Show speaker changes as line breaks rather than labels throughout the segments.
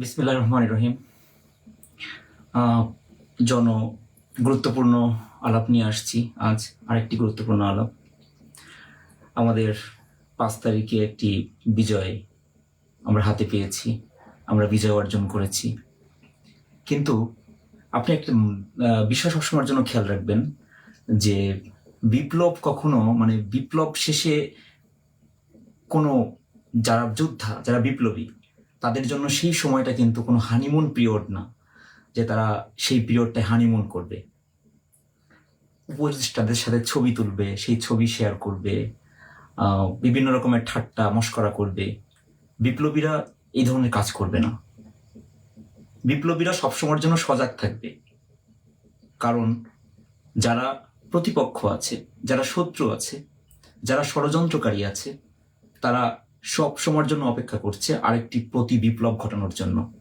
বিসমিল্লাহ রহমান রহিম। জন গুরুত্বপূর্ণ আলাপ নিয়ে আসছি। আজ আরেকটি গুরুত্বপূর্ণ আলাপ। আমাদের পাঁচ তারিখে একটি বিজয় আমরা হাতে পেয়েছি, আমরা বিজয় অর্জন করেছি। কিন্তু আপনি একটা বিষয় সবসময়ের জন্য খেয়াল রাখবেন যে বিপ্লব কখনো মানে বিপ্লব শেষে কোনো যারা যোদ্ধা, যারা বিপ্লবী তাদের জন্য সেই সময়টা কিন্তু কোনো হানিমুন পিরিয়ড না, যে তারা সেই পিরিয়ডটায় হানিমুন করবে। উপদেষ্টাদের সাথে ছবি তুলবে, সেই ছবি শেয়ার করবে বিভিন্ন রকমের ঠাট্টা, মস্করা করবে। বিপ্লবীরা এই ধরনের কাজ করবে না। বিপ্লবীরা সবসময়ের জন্য সজাগ থাকবে। কারণ যারা প্রতিপক্ষ আছে, যারা শত্রু আছে, যারা ষড়যন্ত্রকারী আছে, তারা সব সময়ের জন্য অপেক্ষা করছে আরেকটি প্রতি বিপ্লব ঘটানোর জন্য।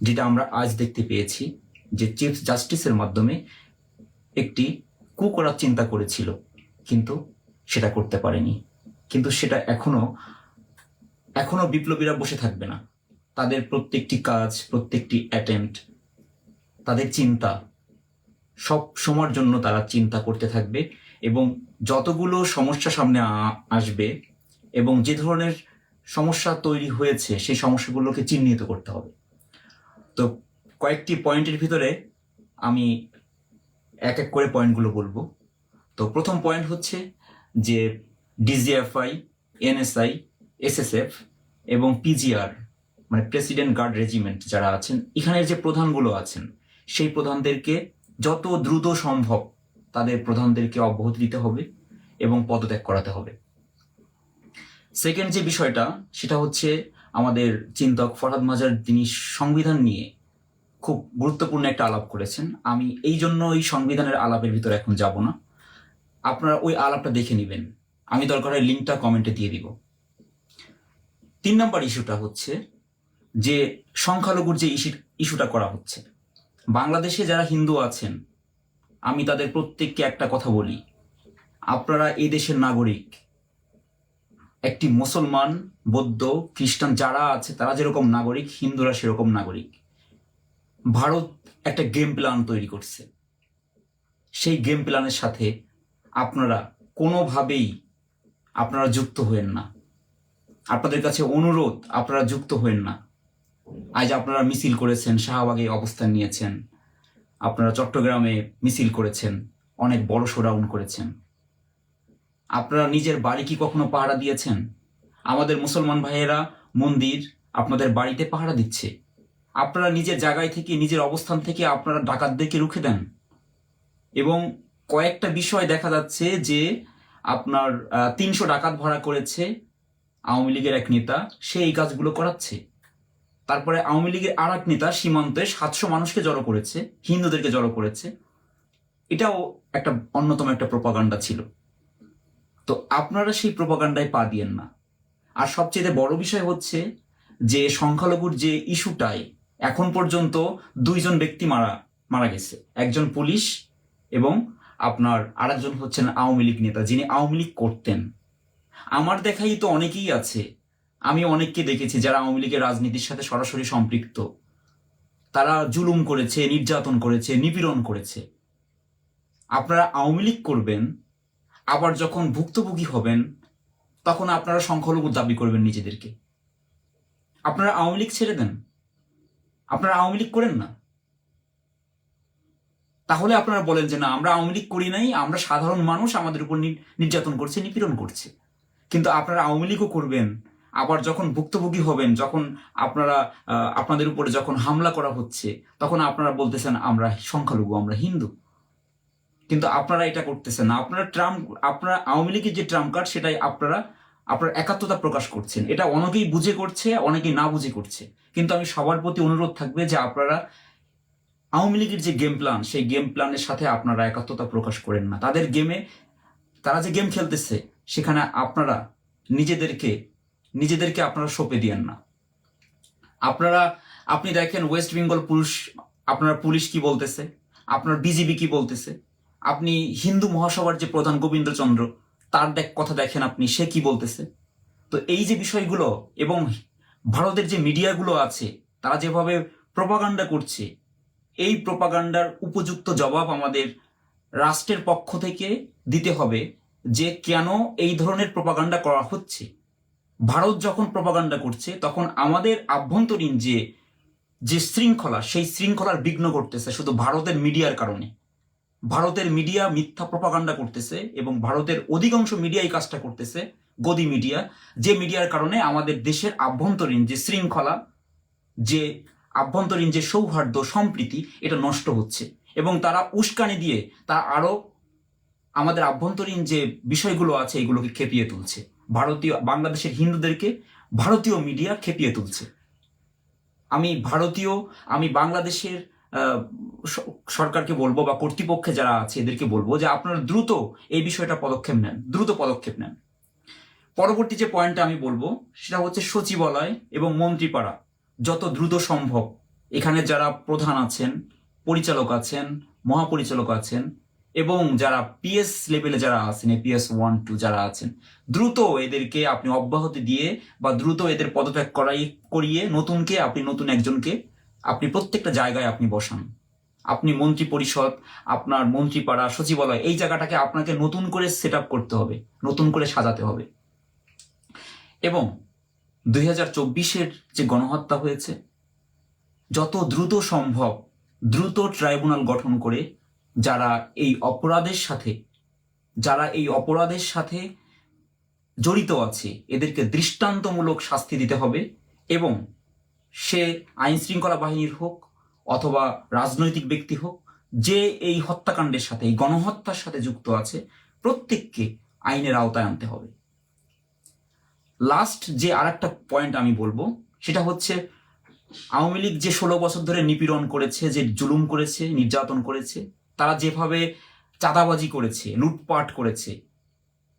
যেটা আমরা আজ দেখতে পেয়েছি যে চিফ জাস্টিসের মাধ্যমে একটি কু করার চিন্তা করেছিল, কিন্তু সেটা করতে পারেনি। কিন্তু সেটা এখনও এখনও বিপ্লবীরা বসে থাকবে না। তাদের প্রত্যেকটি কাজ, প্রত্যেকটি অ্যাটেম্পট তাদের চিন্তা, সব সময়ের জন্য তারা চিন্তা করতে থাকবে এবং যতগুলো সমস্যা সামনে আসবে এবং যে ধরনের সমস্যা তৈরি হয়েছে, সেই সমস্যাগুলোকে চিহ্নিত করতে হবে। তো কয়েকটি পয়েন্টের ভিতরে আমি এক এক করে পয়েন্টগুলো বলব। তো প্রথম পয়েন্ট হচ্ছে যে ডিজিএফআই এনএসআই, এসএসএফ এবং পিজিআর মানে প্রেসিডেন্ট গার্ড রেজিমেন্ট যারা আছেন, এখানের যে প্রধানগুলো আছেন, সেই প্রধানদেরকে যত দ্রুত সম্ভব তাদের প্রধানদেরকে অব্যাহতি দিতে হবে এবং পদত্যাগ করাতে হবে। সেকেন্ড যে বিষয়টা, সেটা হচ্ছে আমাদের চিন্তক ফরহাদ মাজার তিনি সংবিধান নিয়ে খুব গুরুত্বপূর্ণ একটা আলাপ করেছেন। আমি এই জন্য ওই সংবিধানের আলাপের ভিতরে এখন যাব না। আপনারা ওই আলাপটা দেখে নেবেন। আমি দরকার হয় লিঙ্কটা কমেন্টে দিয়ে দিব। তিন নম্বর ইস্যুটা হচ্ছে যে সংখ্যালঘুর যে ইস্যু ইস্যুটা করা হচ্ছে। বাংলাদেশে যারা হিন্দু আছেন, আমি তাদের প্রত্যেককে একটা কথা বলি। আপনারা এই দেশের নাগরিক একটি মুসলমান, বৌদ্ধ, খ্রিস্টান যারা আছে, তারা যেরকম নাগরিক, হিন্দুরা সেরকম নাগরিক। ভারত একটা গেম প্ল্যান তৈরি করছে। সেই গেম প্ল্যানের সাথে আপনারা কোনোভাবেই আপনারা যুক্ত হয়েন না। আপনাদের কাছে অনুরোধ, আপনারা যুক্ত হয়েন না। আজ আপনারা মিছিল করেছেন, শাহবাগে অবস্থান নিয়েছেন। আপনারা চট্টগ্রামে মিছিল করেছেন, অনেক বড় শোডাউন করেছেন। আপনারা নিজের বাড়ি কি কখনো পাহারা দিয়েছেন? আমাদের মুসলমান ভাইয়েরা, মন্দির আপনাদের বাড়িতে পাহারা দিচ্ছে। আপনারা নিজের জায়গায় থেকে, নিজের অবস্থান থেকে আপনারা ডাকাতদেরকে রুখে দেন। এবং কয়েকটা বিষয় দেখা যাচ্ছে যে আপনার তিনশো ডাকাত ভাড়া করেছে আওয়ামী লীগের এক নেতা। সে এই কাজগুলো করাচ্ছে। তারপরে আওয়ামী লীগের আর এক নেতা সীমান্তে সাতশো মানুষকে জড়ো করেছে, হিন্দুদেরকে জড়ো করেছে। এটাও একটা অন্যতম একটা প্রপাগান্ডা ছিল। তো আপনারা সেই প্রপাগান্ডায় পা দিয়েন না। আর সবচেয়ে বড় বিষয় হচ্ছে যে সংখ্যালঘুর যে ইস্যুটায় এখন পর্যন্ত দুইজন ব্যক্তি মারা মারা গেছে। একজন পুলিশ এবং আপনার আরেকজন হচ্ছেন আওয়ামী লীগ নেতা, যিনি আওয়ামী লীগ করতেন। আমার দেখাই তো অনেকেই আছে। আমি অনেককে দেখেছি যারা আওয়ামী লীগের রাজনীতির সাথে সরাসরি সম্পৃক্ত। তারা জুলুম করেছে, নির্যাতন করেছে, নিপীড়ন করেছে। আপনারা আওয়ামী লীগ করবেন আবার যখন ভুক্তভোগী হবেন, তখন আপনারা সংখ্যালঘু দাবি করবেন নিজেদেরকে। আপনারা আওয়ামী লীগ ছেড়ে দেন? আপনারা আওয়ামী লীগ করেন না? তাহলে আপনারা বলেন যে, না, আমরা আওয়ামী লীগ করি নাই, আমরা সাধারণ মানুষ, আমাদের উপর নির্যাতন করছে, নিপীড়ন করছে। কিন্তু আপনারা আওয়ামী লীগও করবেন, আবার যখন ভুক্তভোগী হবেন, যখন আপনারা আপনাদের উপরে যখন হামলা করা হচ্ছে, তখন আপনারা বলতেছেন, আমরা সংখ্যালঘু, আমরা হিন্দু। কিন্তু আপনারা এটা করতেছেন না। আপনারা ট্রাম্প আপনারা আওয়ামী লীগের যে ট্রাম্প কার্ড, সেটাই আপনারা, আপনার একাত্মতা প্রকাশ করছেন। এটা অনেকেই বুঝে করছে, অনেকেই না বুঝে করছে। কিন্তু আমি সবার প্রতি অনুরোধ থাকবে যে আপনারা আওয়ামী লীগের যে গেম প্ল্যান সেই গেম প্ল্যানের সাথে আপনারা একাত্মতা প্রকাশ করেন না। তাদের গেমে তারা যে গেম খেলতেছে, সেখানে আপনারা নিজেদেরকে নিজেদেরকে আপনারা সঁপে দিয়েন না। আপনারা, আপনি দেখেন ওয়েস্ট বেঙ্গল পুলিশ, আপনার পুলিশ কি বলতেছে? আপনার বিজিবি কি বলতেছে? আপনি হিন্দু মহাসভার যে প্রধান গোবিন্দচন্দ্র, তার দেখ কথা দেখেন আপনি, সে কি বলতেছে? তো এই যে বিষয়গুলো এবং ভারতের যে মিডিয়াগুলো আছে, তারা যেভাবে প্রপাগান্ডা করছে, এই প্রপাগান্ডার উপযুক্ত জবাব আমাদের রাষ্ট্রের পক্ষ থেকে দিতে হবে যে কেন এই ধরনের প্রপাগান্ডা করা হচ্ছে। ভারত যখন প্রপাগান্ডা করছে, তখন আমাদের আভ্যন্তরীণ যে যে শৃঙ্খলা, সেই শৃঙ্খলার বিঘ্ন ঘটতেছে শুধু ভারতের মিডিয়ার কারণে। ভারতের মিডিয়া মিথ্যা প্রপাগান্ডা করতেছে এবং ভারতের অধিকাংশ মিডিয়া এই কাজটা করতেছে, গদি মিডিয়া। যে মিডিয়ার কারণে আমাদের দেশের আভ্যন্তরীণ যে শৃঙ্খলা, যে আভ্যন্তরীণ যে সৌহার্দ্য, সম্প্রীতি, এটা নষ্ট হচ্ছে। এবং তারা উস্কানি দিয়ে তারা আরও আমাদের আভ্যন্তরীণ যে বিষয়গুলো আছে, এগুলোকে খেপিয়ে তুলছে। ভারতীয়, বাংলাদেশের হিন্দুদেরকে ভারতীয় মিডিয়া খেপিয়ে তুলছে। আমি ভারতীয়, আমি বাংলাদেশের সরকারকে বলব বা কর্তৃপক্ষে যারা আছে এদেরকে বলব যে আপনারা দ্রুত এই বিষয়টা পদক্ষেপ নেন, দ্রুত পদক্ষেপ নেন। পরবর্তী যে পয়েন্টটা আমি বলব, সেটা হচ্ছে সচিবালয় এবং মন্ত্রীপাড়া, যত দ্রুত সম্ভব। এখানে যারা প্রধান আছেন, পরিচালক আছেন, মহাপরিচালক আছেন, এবং যারা পিএস লেভেলে যারা আছেন পিএস ওয়ান টু যারা আছেন, দ্রুত এদেরকে আপনি অব্যাহতি দিয়ে বা দ্রুত এদের পদত্যাগ করাই, করিয়ে নতুনকে, আপনি নতুন একজনকে আপনি প্রত্যেকটা জায়গায় আপনি বসান। আপনি মন্ত্রী পরিষদ, আপনার মন্ত্রীপাড়া, সচিবালয়, এই জায়গাটাকে আপনাকে নতুন করে সেট করতে হবে, নতুন করে সাজাতে হবে। এবং দুই হাজার চব্বিশের যে গণহত্যা হয়েছে, যত দ্রুত সম্ভব দ্রুত ট্রাইব্যুনাল গঠন করে যারা এই অপরাধের সাথে, যারা এই অপরাধের সাথে জড়িত আছে, এদেরকে দৃষ্টান্তমূলক শাস্তি দিতে হবে এবং সে আইন শৃঙ্খলা বাহিনীর হোক অথবা রাজনৈতিক ব্যক্তি হোক, যে এই হত্যাকাণ্ডের সাথে, এই গণহত্যার সাথে যুক্ত আছে, প্রত্যেককে আইনের আওতায় আনতে হবে। লাস্ট যে আরেকটা পয়েন্ট আমি বলব, সেটা হচ্ছে আওয়ামী লীগ যে ষোলো বছর ধরে নিপীড়ন করেছে, যে জুলুম করেছে, নির্যাতন করেছে, তারা যেভাবে চাঁদাবাজি করেছে, লুটপাট করেছে,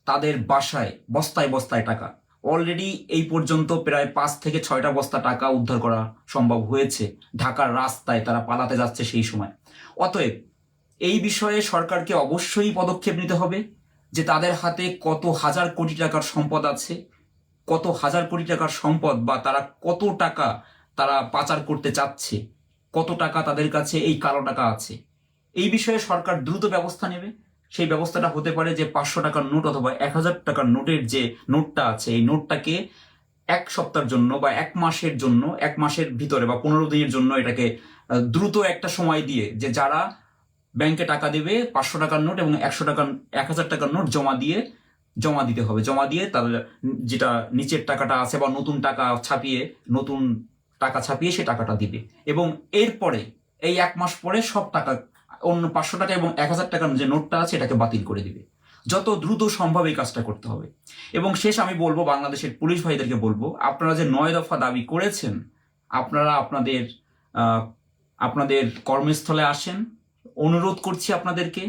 তাদের বাসায়, বস্তায় বস্তায় টাকা অলরেডি এই পর্যন্ত প্রায় পাঁচ থেকে ছয়টা বস্তা টাকা উদ্ধার করা সম্ভব হয়েছে। ঢাকার রাস্তায় তারা পালাতে যাচ্ছে সেই সময়। অতএব এই বিষয়ে সরকারকে অবশ্যই পদক্ষেপ নিতে হবে যে তাদের হাতে কত হাজার কোটি টাকার সম্পদ আছে, কত হাজার কোটি টাকার সম্পদ বা তারা কত টাকা তারা পাচার করতে চাচ্ছে, কত টাকা তাদের কাছে এই কালো টাকা আছে। এই বিষয়ে সরকার দ্রুত ব্যবস্থা নেবে। সেই ব্যবস্থাটা হতে পারে যে পাঁচশো টাকার নোট অথবা এক হাজার টাকার নোটের যে নোটটা আছে, এই নোটটাকে এক সপ্তাহের জন্য বা এক মাসের জন্য, এক মাসের ভিতরে বা পনেরো দিনের জন্য এটাকে দ্রুত একটা সময় দিয়ে যে যারা ব্যাংকে টাকা দেবে, পাঁচশো টাকার নোট এবং একশো টাকার, এক হাজার টাকার নোট জমা দিয়ে, জমা দিতে হবে। জমা দিয়ে তাদের যেটা নিচের টাকাটা আছে বা নতুন টাকা ছাপিয়ে, নতুন টাকা ছাপিয়ে সে টাকাটা দিবে। এবং এরপরে, এই এক মাস পরে সব টাকা অন্য পাঁচশো টাকা এবং এক হাজার টাকার যে নোটটা আছে, এটাকে বাতিল করে দিবে। যত দ্রুত সম্ভব এই কাজটা করতে হবে। এবং শেষ আমি বলব, বাংলাদেশের পুলিশ ভাইদেরকে বলব, আপনারা যে নয় দফা দাবি করেছেন, আপনারা আপনাদের আপনাদের কর্মস্থলে আসেন। অনুরোধ করছি আপনাদেরকে,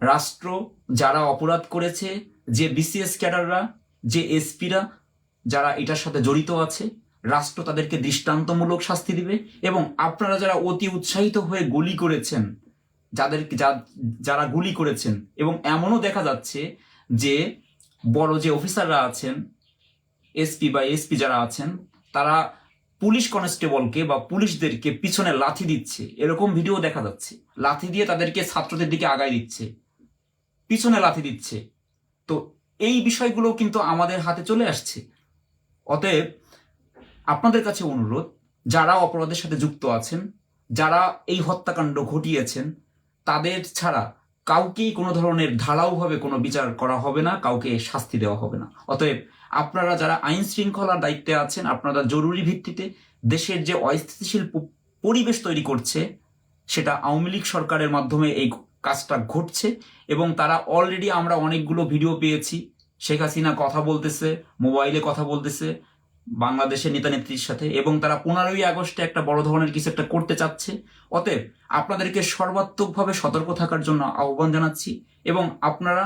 রাষ্ট্র যারা অপরাধ করেছে, যে বিসিএস ক্যাডাররা, যে এসপিরা যারা এটার সাথে জড়িত আছে, রাষ্ট্র তাদেরকে দৃষ্টান্তমূলক শাস্তি দিবে। এবং আপনারা যারা অতি উৎসাহিত হয়ে গুলি করেছেন যাদেরকে যা- যারা গুলি করেছেন এবং এমনও দেখা যাচ্ছে যে বড় যে অফিসাররা আছেন এসপি বা এসপি যারা আছেন, তারা পুলিশ কনস্টেবলকে বা পুলিশদেরকে পিছনে লাথি দিচ্ছে। এরকম ভিডিও দেখা যাচ্ছে। লাথি দিয়ে তাদেরকে ছাত্রদের দিকে আগায় দিচ্ছে। পিছনে লাথি দিচ্ছে। তো এই বিষয়গুলো কিন্তু আমাদের হাতে চলে আসছে। অতএব আপনাদের কাছে অনুরোধ, যারা অপরাধের সাথে যুক্ত আছেন, যারা এই হত্যাকাণ্ড ঘটিয়েছেন তাদের ছাড়া কাউকেই কোনো ধরনের ঢালাওভাবে কোনো বিচার করা হবে না, কাউকে শাস্তি দেওয়া হবে না। অতএব আপনারা যারা আইন শৃঙ্খলার দায়িত্বে আছেন, আপনারা জরুরি ভিত্তিতে দেশের যে অস্থিতিশীল পরিবেশ তৈরি করছে, সেটা আওয়ামী লীগ সরকারের মাধ্যমে এই কাজটা ঘটছে এবং তারা অলরেডি আমরা অনেকগুলো ভিডিও পেয়েছি। শেখ হাসিনা কথা বলতেছে, মোবাইলে কথা বলতেছে বাংলাদেশের নেতা নেত্রীর সাথে এবং তারা পনেরোই আগস্টে একটা বড় ধরনের কিছু একটা করতে চাচ্ছে। অতএব আপনাদেরকে সর্বাত্মকভাবে সতর্ক থাকার জন্য আহ্বান জানাচ্ছি এবং আপনারা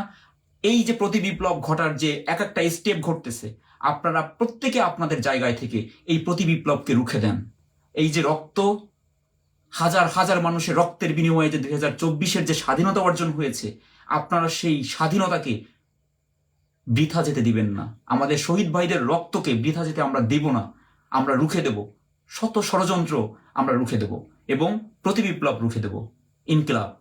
এই যে প্রতি বিপ্লব ঘটার যে এক একটা স্টেপ ঘটতেছে, আপনারা প্রত্যেকে আপনাদের জায়গায় থেকে এই প্রতি বিপ্লবকে রুখে দেন। এই যে রক্ত, হাজার হাজার মানুষের রক্তের বিনিময়ে যে দুই হাজার চব্বিশের যে স্বাধীনতা অর্জন হয়েছে, আপনারা সেই স্বাধীনতাকে বৃথা যেতে দিবেন না। আমাদের শহীদ ভাইদের রক্তকে বৃথা যেতে আমরা দেব না। আমরা রুখে দেব। শত ষড়যন্ত্র আমরা রুখে দেব এবং প্রতি বিপ্লব রুখে দেব। ইনকিলাব।